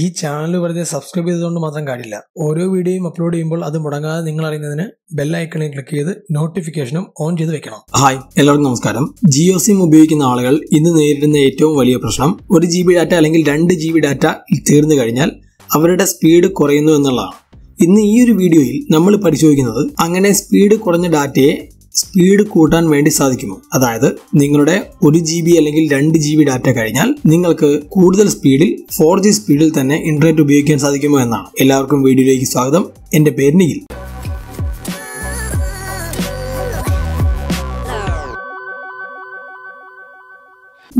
ഈ ചാനൽ വെറുതെ സബ്സ്ക്രൈബ് ചെയ്തുകൊണ്ട് മാത്രം കാര്യമില്ല. ഓരോ വീഡിയോയും അപ്ലോഡ് ചെയ്യുമ്പോൾ അത് മുടങ്ങാതെ നിങ്ങൾ അറിയുന്നതിന് ബെൽ ഐക്കണിൽ ക്ലിക്ക് ചെയ്ത് നോട്ടിഫിക്കേഷനും ഓൺ ചെയ്ത് വെക്കണം. ഹായ് എല്ലാവർക്കും നമസ്കാരം. ജിയോ സിം ഉപയോഗിക്കുന്ന ആളുകൾ ഇന്ന് നേരിടുന്ന ഏറ്റവും വലിയ പ്രശ്നം ഒരു ജി ഡാറ്റ അല്ലെങ്കിൽ രണ്ട് ജി ഡാറ്റ തീർന്നു കഴിഞ്ഞാൽ അവരുടെ സ്പീഡ് കുറയുന്നു എന്നുള്ളതാണ്. ഇന്ന് ഈ ഒരു വീഡിയോയിൽ നമ്മൾ പരിശോധിക്കുന്നത് അങ്ങനെ സ്പീഡ് കുറഞ്ഞ ഡാറ്റയെ സ്പീഡ് കൂട്ടാൻ വേണ്ടി സാധിക്കുമോ? അതായത് നിങ്ങളുടെ ഒരു ജി ബി അല്ലെങ്കിൽ രണ്ട് ജി ബി ഡാറ്റ കഴിഞ്ഞാൽ നിങ്ങൾക്ക് കൂടുതൽ സ്പീഡിൽ ഫോർ ജി സ്പീഡിൽ തന്നെ ഇന്റർനെറ്റ് ഉപയോഗിക്കാൻ സാധിക്കുമോ എന്നാണ്. എല്ലാവർക്കും വീഡിയോയിലേക്ക് സ്വാഗതം. എന്റെ പേര് നിഖിൽ.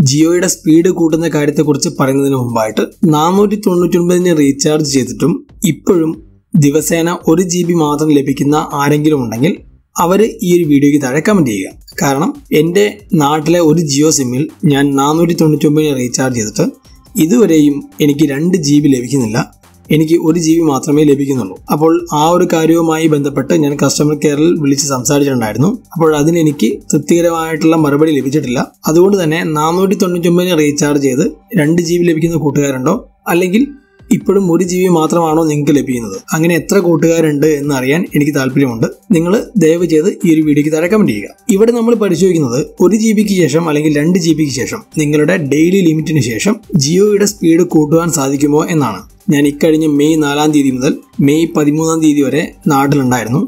ജിയോയുടെ സ്പീഡ് കൂട്ടുന്ന കാര്യത്തെക്കുറിച്ച് പറയുന്നതിന് മുമ്പായിട്ട് നാനൂറ്റി തൊണ്ണൂറ്റി റീചാർജ് ചെയ്തിട്ടും ഇപ്പോഴും ദിവസേന ഒരു ജി ബി മാത്രം ലഭിക്കുന്ന ആരെങ്കിലും ഉണ്ടെങ്കിൽ അവർ ഈ ഒരു വീഡിയോയ്ക്ക് താഴെ കമന്റ് ചെയ്യുക. കാരണം എന്റെ നാട്ടിലെ ഒരു ജിയോ സിമ്മിൽ ഞാൻ നാനൂറ്റി തൊണ്ണൂറ്റി ഒമ്പതിന് റീചാർജ് ചെയ്തിട്ട് ഇതുവരെയും എനിക്ക് രണ്ട് ജി ബി ലഭിക്കുന്നില്ല. എനിക്ക് ഒരു ജി ബി മാത്രമേ ലഭിക്കുന്നുള്ളൂ. അപ്പോൾ ആ ഒരു കാര്യവുമായി ബന്ധപ്പെട്ട് ഞാൻ കസ്റ്റമർ കെയറിൽ വിളിച്ച് സംസാരിച്ചിട്ടുണ്ടായിരുന്നു. അപ്പോൾ അതിന് എനിക്ക് തൃപ്തികരമായിട്ടുള്ള മറുപടി ലഭിച്ചിട്ടില്ല. അതുകൊണ്ട് തന്നെ നാനൂറ്റി തൊണ്ണൂറ്റി റീചാർജ് ചെയ്ത് രണ്ട് ജി ബി ലഭിക്കുന്ന കൂട്ടുകാരുണ്ടോ? അല്ലെങ്കിൽ ഇപ്പോഴും ഒരു ജി ബി മാത്രമാണോ നിങ്ങൾക്ക് ലഭിക്കുന്നത്? അങ്ങനെ എത്ര കൂട്ടുകാരുണ്ട് എന്ന് അറിയാൻ എനിക്ക് താല്പര്യമുണ്ട്. നിങ്ങൾ ദയവ് ചെയ്ത് ഈ ഒരു വീഡിയോക്ക് താഴെ കമന്റ് ചെയ്യുക. ഇവിടെ നമ്മൾ പരിശോധിക്കുന്നത് ഒരു ജി ബിക്ക് ശേഷം അല്ലെങ്കിൽ രണ്ട് ജി ബിക്ക് ശേഷം നിങ്ങളുടെ ഡെയിലി ലിമിറ്റിന് ശേഷം ജിയോയുടെ സ്പീഡ് കൂട്ടുവാൻ സാധിക്കുമോ എന്നാണ്. ഞാൻ ഇക്കഴിഞ്ഞ മെയ് നാലാം തീയതി മുതൽ മെയ് പതിമൂന്നാം തീയതി വരെ നാട്ടിലുണ്ടായിരുന്നു.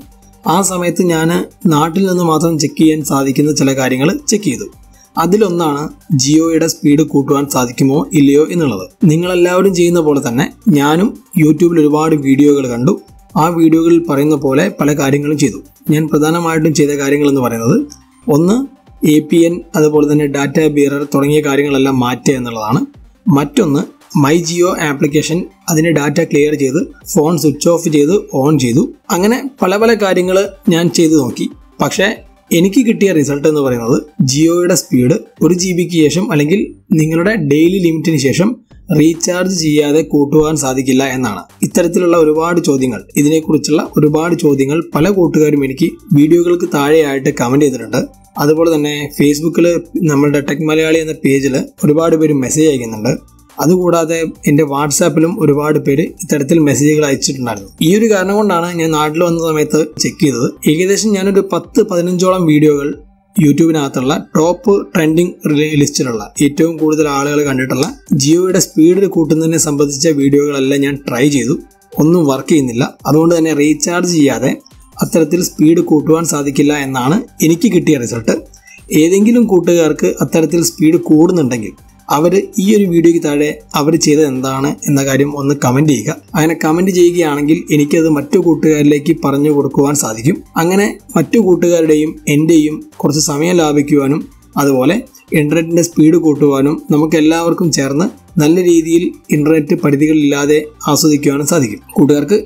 ആ സമയത്ത് ഞാൻ നാട്ടിൽ നിന്ന് മാത്രം ചെക്ക് ചെയ്യാൻ സാധിക്കുന്ന ചില കാര്യങ്ങൾ ചെക്ക് ചെയ്തു. അതിലൊന്നാണ് ജിയോയുടെ സ്പീഡ് കൂട്ടുവാൻ സാധിക്കുമോ ഇല്ലയോ എന്നുള്ളത്. നിങ്ങളെല്ലാവരും ചെയ്യുന്ന പോലെ തന്നെ ഞാനും യൂട്യൂബിൽ ഒരുപാട് വീഡിയോകൾ കണ്ടു. ആ വീഡിയോകളിൽ പറയുന്ന പോലെ പല കാര്യങ്ങളും ചെയ്തു. ഞാൻ പ്രധാനമായിട്ടും ചെയ്ത കാര്യങ്ങൾ എന്ന് പറയുന്നത് ഒന്ന് എ പി എൻ അതുപോലെ തന്നെ ഡാറ്റ ബീറർ തുടങ്ങിയ കാര്യങ്ങളെല്ലാം മാറ്റുക എന്നുള്ളതാണ്. മറ്റൊന്ന് മൈ ജിയോ ആപ്ലിക്കേഷൻ അതിന്റെ ഡാറ്റ ക്ലിയർ ചെയ്ത് ഫോൺ സ്വിച്ച് ഓഫ് ചെയ്ത് ഓൺ ചെയ്തു. അങ്ങനെ പല പല കാര്യങ്ങൾ ഞാൻ ചെയ്തു നോക്കി. പക്ഷേ എനിക്ക് കിട്ടിയ റിസൾട്ട് എന്ന് പറയുന്നത് ജിയോയുടെ സ്പീഡ് ഒരു ജി ബിക്ക് ശേഷം അല്ലെങ്കിൽ നിങ്ങളുടെ ഡെയിലി ലിമിറ്റിന് ശേഷം റീചാർജ് ചെയ്യാതെ കൂട്ടുവാൻ സാധിക്കില്ല എന്നാണ്. ഇത്തരത്തിലുള്ള ഒരുപാട് ചോദ്യങ്ങൾ ഇതിനെക്കുറിച്ചുള്ള ഒരുപാട് ചോദ്യങ്ങൾ പല കൂട്ടുകാരും എനിക്ക് വീഡിയോകൾക്ക് താഴെയായിട്ട് കമന്റ് ചെയ്തിട്ടുണ്ട്. അതുപോലെ തന്നെ ഫേസ്ബുക്കിൽ നമ്മളുടെ ടെക് മലയാളി എന്ന പേജിൽ ഒരുപാട് പേര് മെസ്സേജ് അയക്കുന്നുണ്ട്. അതുകൂടാതെ എന്റെ വാട്സാപ്പിലും ഒരുപാട് പേര് ഇത്തരത്തിൽ മെസ്സേജുകൾ അയച്ചിട്ടുണ്ടായിരുന്നു. ഈ ഒരു കാരണം കൊണ്ടാണ് ഞാൻ നാട്ടിൽ വന്ന സമയത്ത് ചെക്ക് ചെയ്തത്. ഏകദേശം ഞാനൊരു പത്ത് പതിനഞ്ചോളം വീഡിയോകൾ യൂട്യൂബിനകത്തുള്ള ടോപ്പ് ട്രെൻഡിങ് ലിസ്റ്റിലുള്ള ഏറ്റവും കൂടുതൽ ആളുകൾ കണ്ടിട്ടുള്ള ജിയോയുടെ സ്പീഡിൽ കൂട്ടുന്നതിനെ സംബന്ധിച്ച വീഡിയോകളെല്ലാം ഞാൻ ട്രൈ ചെയ്തു. ഒന്നും വർക്ക് ചെയ്യുന്നില്ല. അതുകൊണ്ട് തന്നെ റീചാർജ് ചെയ്യാതെ അത്തരത്തിൽ സ്പീഡ് കൂട്ടുവാൻ സാധിക്കില്ല എന്നാണ് എനിക്ക് കിട്ടിയ റിസൾട്ട് ഏതെങ്കിലും കൂട്ടുകാർക്ക് അത്തരത്തിൽ സ്പീഡ് കൂടുന്നുണ്ടെങ്കിൽ അവർ ഈ ഒരു വീഡിയോയ്ക്ക് താഴെ അവർ ചെയ്തത് എന്താണ് എന്ന കാര്യം ഒന്ന് കമന്റ് ചെയ്യുക. അങ്ങനെ കമന്റ് ചെയ്യുകയാണെങ്കിൽ എനിക്കത് മറ്റു കൂട്ടുകാരിലേക്ക് പറഞ്ഞു കൊടുക്കുവാൻ സാധിക്കും. അങ്ങനെ മറ്റു കൂട്ടുകാരുടെയും എന്റെയും കുറച്ച് സമയം ലാഭിക്കുവാനും അതുപോലെ ഇന്റർനെറ്റിന്റെ സ്പീഡ് കൂട്ടുവാനും നമുക്ക് എല്ലാവർക്കും ചേർന്ന് നല്ല രീതിയിൽ ഇന്റർനെറ്റ് പരിധികളില്ലാതെ ആസ്വദിക്കുവാനും സാധിക്കും. കൂട്ടുകാർക്ക്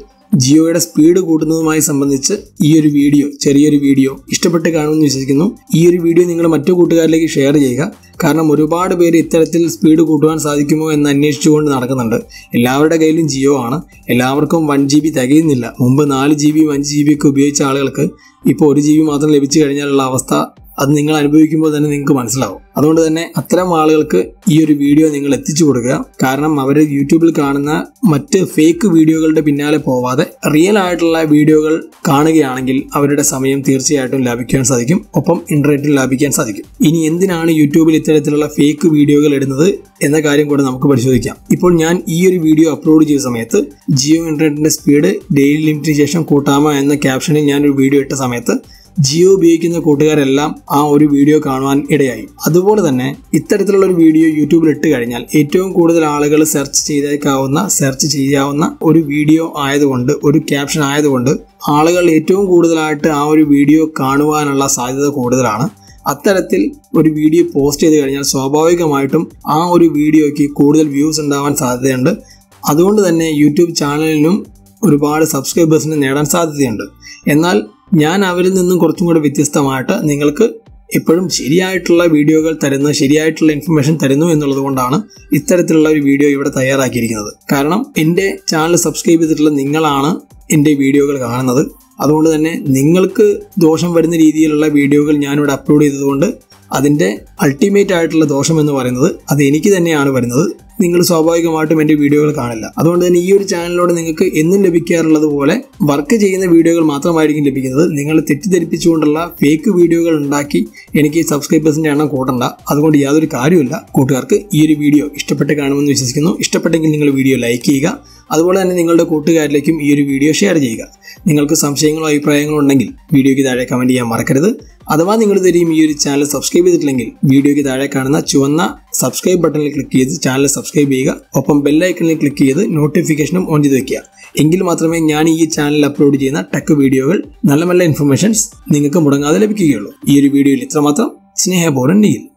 ജിയോയുടെ സ്പീഡ് കൂട്ടുന്നതുമായി സംബന്ധിച്ച് ഈ ഒരു വീഡിയോ ചെറിയൊരു വീഡിയോ ഇഷ്ടപ്പെട്ട് കാണുമെന്ന് വിശ്വസിക്കുന്നു. ഈ ഒരു വീഡിയോ നിങ്ങൾ മറ്റു കൂട്ടുകാരിലേക്ക് ഷെയർ ചെയ്യുക. കാരണം ഒരുപാട് പേര് ഇത്തരത്തിൽ സ്പീഡ് കൂട്ടുവാൻ സാധിക്കുമോ എന്ന് അന്വേഷിച്ചുകൊണ്ട് നടക്കുന്നുണ്ട്. എല്ലാവരുടെ കയ്യിലും ജിയോ ആണ്. എല്ലാവർക്കും വൺ ജി ബി തികയുന്നില്ല. മുമ്പ് നാല് ജി ബിയും അഞ്ച് ജി ബി ഒക്കെ ഉപയോഗിച്ച ആളുകൾക്ക് ഇപ്പോൾ ഒരു ജി ബി മാത്രം ലഭിച്ചു കഴിഞ്ഞാലുള്ള അവസ്ഥ അത് നിങ്ങൾ അനുഭവിക്കുമ്പോൾ തന്നെ നിങ്ങൾക്ക് മനസ്സിലാവും. അതുകൊണ്ട് തന്നെ അത്തരം ആളുകൾക്ക് ഈ ഒരു വീഡിയോ നിങ്ങൾ എത്തിച്ചു കൊടുക്കുക. കാരണം അവർ യൂട്യൂബിൽ കാണുന്ന മറ്റ് ഫേക്ക് വീഡിയോകളുടെ പിന്നാലെ പോവാതെ റിയൽ ആയിട്ടുള്ള വീഡിയോകൾ കാണുകയാണെങ്കിൽ അവരുടെ സമയം തീർച്ചയായിട്ടും ലാഭിക്കാൻ സാധിക്കും. ഒപ്പം ഇന്റർനെറ്റിൽ ലാഭിക്കാൻ സാധിക്കും. ഇനി എന്തിനാണ് യൂട്യൂബിൽ ഇത്തരത്തിലുള്ള ഫേക്ക് വീഡിയോകൾ ഇടുന്നത് എന്ന കാര്യം കൂടെ നമുക്ക് പരിശോധിക്കാം. ഇപ്പോൾ ഞാൻ ഈ ഒരു വീഡിയോ അപ്ലോഡ് ചെയ്ത സമയത്ത് ജിയോ ഇന്റർനെറ്റിന്റെ സ്പീഡ് ഡെയിലി ലിമിറ്റിന് ശേഷം കൂട്ടാമോ എന്ന ക്യാപ്ഷനിൽ ഞാൻ ഒരു വീഡിയോ ഇട്ട സമയത്ത് ജിയോ ഉപയോഗിക്കുന്ന കൂട്ടുകാരെല്ലാം ആ ഒരു വീഡിയോ കാണുവാൻ ഇടയായി. അതുപോലെ തന്നെ ഇത്തരത്തിലുള്ള ഒരു വീഡിയോ യൂട്യൂബിൽ ഇട്ട് കഴിഞ്ഞാൽ ഏറ്റവും കൂടുതൽ ആളുകൾ സെർച്ച് ചെയ്തേക്കാവുന്ന സെർച്ച് ചെയ്യാവുന്ന ഒരു വീഡിയോ ആയതുകൊണ്ട് ഒരു ക്യാപ്ഷൻ ആയതുകൊണ്ട് ആളുകൾ ഏറ്റവും കൂടുതലായിട്ട് ആ ഒരു വീഡിയോ കാണുവാനുള്ള സാധ്യത കൂടുതലാണ്. അത്തരത്തിൽ ഒരു വീഡിയോ പോസ്റ്റ് ചെയ്ത് കഴിഞ്ഞാൽ സ്വാഭാവികമായിട്ടും ആ ഒരു വീഡിയോയ്ക്ക് കൂടുതൽ വ്യൂസ് ഉണ്ടാവാൻ സാധ്യതയുണ്ട്. അതുകൊണ്ട് തന്നെ യൂട്യൂബ് ചാനലിനും ഒരുപാട് സബ്സ്ക്രൈബേഴ്സിന് നേടാൻ സാധ്യതയുണ്ട്. എന്നാൽ ഞാൻ അവരിൽ നിന്നും കുറച്ചും കൂടെ വ്യത്യസ്തമായിട്ട് നിങ്ങൾക്ക് എപ്പോഴും ശരിയായിട്ടുള്ള വീഡിയോകൾ തരുന്നു ശരിയായിട്ടുള്ള ഇൻഫർമേഷൻ തരുന്നു എന്നുള്ളത് കൊണ്ടാണ് ഇത്തരത്തിലുള്ള ഒരു വീഡിയോ ഇവിടെ തയ്യാറാക്കിയിരിക്കുന്നത്. കാരണം എന്റെ ചാനൽ സബ്സ്ക്രൈബ് ചെയ്തിട്ടുള്ള നിങ്ങളാണ് എന്റെ വീഡിയോകൾ കാണുന്നത്. അതുകൊണ്ട് തന്നെ നിങ്ങൾക്ക് ദോഷം വരുന്ന രീതിയിലുള്ള വീഡിയോകൾ ഞാനിവിടെ അപ്ലോഡ് ചെയ്തതുകൊണ്ട് അതിന്റെ അൾട്ടിമേറ്റ് ആയിട്ടുള്ള ദോഷം എന്ന് പറയുന്നത് അത് എനിക്ക് തന്നെയാണ് വരുന്നത്. നിങ്ങൾ സ്വാഭാവികമായിട്ടും എന്റെ വീഡിയോകൾ കാണില്ല. അതുകൊണ്ട് തന്നെ ഈ ഒരു ചാനലിലൂടെ നിങ്ങൾക്ക് എന്നും ലഭിക്കാറുള്ളത് പോലെ വർക്ക് ചെയ്യുന്ന വീഡിയോകൾ മാത്രമായിരിക്കും ലഭിക്കുന്നത്. നിങ്ങൾ തെറ്റിദ്ധരിപ്പിച്ചുകൊണ്ടുള്ള ഫേക്ക് വീഡിയോകൾ ഉണ്ടാക്കി എനിക്ക് സബ്സ്ക്രൈബേഴ്സിന്റെ എണ്ണം കൂട്ടണ്ട. അതുകൊണ്ട് യാതൊരു കാര്യമില്ല കൂട്ടുകാർക്ക് ഈ ഒരു വീഡിയോ ഇഷ്ടപ്പെട്ട് കാണുമെന്ന് വിശ്വസിക്കുന്നു. ഇഷ്ടപ്പെട്ടെങ്കിൽ നിങ്ങൾ വീഡിയോ ലൈക്ക് ചെയ്യുക. അതുപോലെ തന്നെ നിങ്ങളുടെ കൂട്ടുകാരിലേക്കും ഈ ഒരു വീഡിയോ ഷെയർ ചെയ്യുക. നിങ്ങൾക്ക് സംശയങ്ങളോ അഭിപ്രായങ്ങളോ ഉണ്ടെങ്കിൽ വീഡിയോയ്ക്ക് താഴെ കമന്റ് ചെയ്യാൻ മറക്കരുത്. അഥവാ നിങ്ങൾ ഇതുവരെയും ഈ ഒരു ചാനൽ സബ്സ്ക്രൈബ് ചെയ്തിട്ടില്ലെങ്കിൽ വീഡിയോയ്ക്ക് താഴെ കാണുന്ന ചുവന്ന സബ്സ്ക്രൈബ് ബട്ടണിൽ ക്ലിക്ക് ചെയ്ത് ചാനൽ സബ്സ്ക്രൈബ് ചെയ്യുക. ഒപ്പം ബെല്ലൈക്കണിൽ ക്ലിക്ക് ചെയ്ത് നോട്ടിഫിക്കേഷനും ഓൺ ചെയ്ത് വെക്കുക. എങ്കിൽ മാത്രമേ ഞാൻ ഈ ചാനൽ അപ്ലോഡ് ചെയ്യുന്ന ടെക് വീഡിയോകൾ നല്ല നല്ല ഇൻഫർമേഷൻസ് നിങ്ങൾക്ക് മുടങ്ങാതെ ലഭിക്കുകയുള്ളൂ. ഈ ഒരു വീഡിയോയിൽ ഇത്രമാത്രം. സ്നേഹപൂർവം നീൽ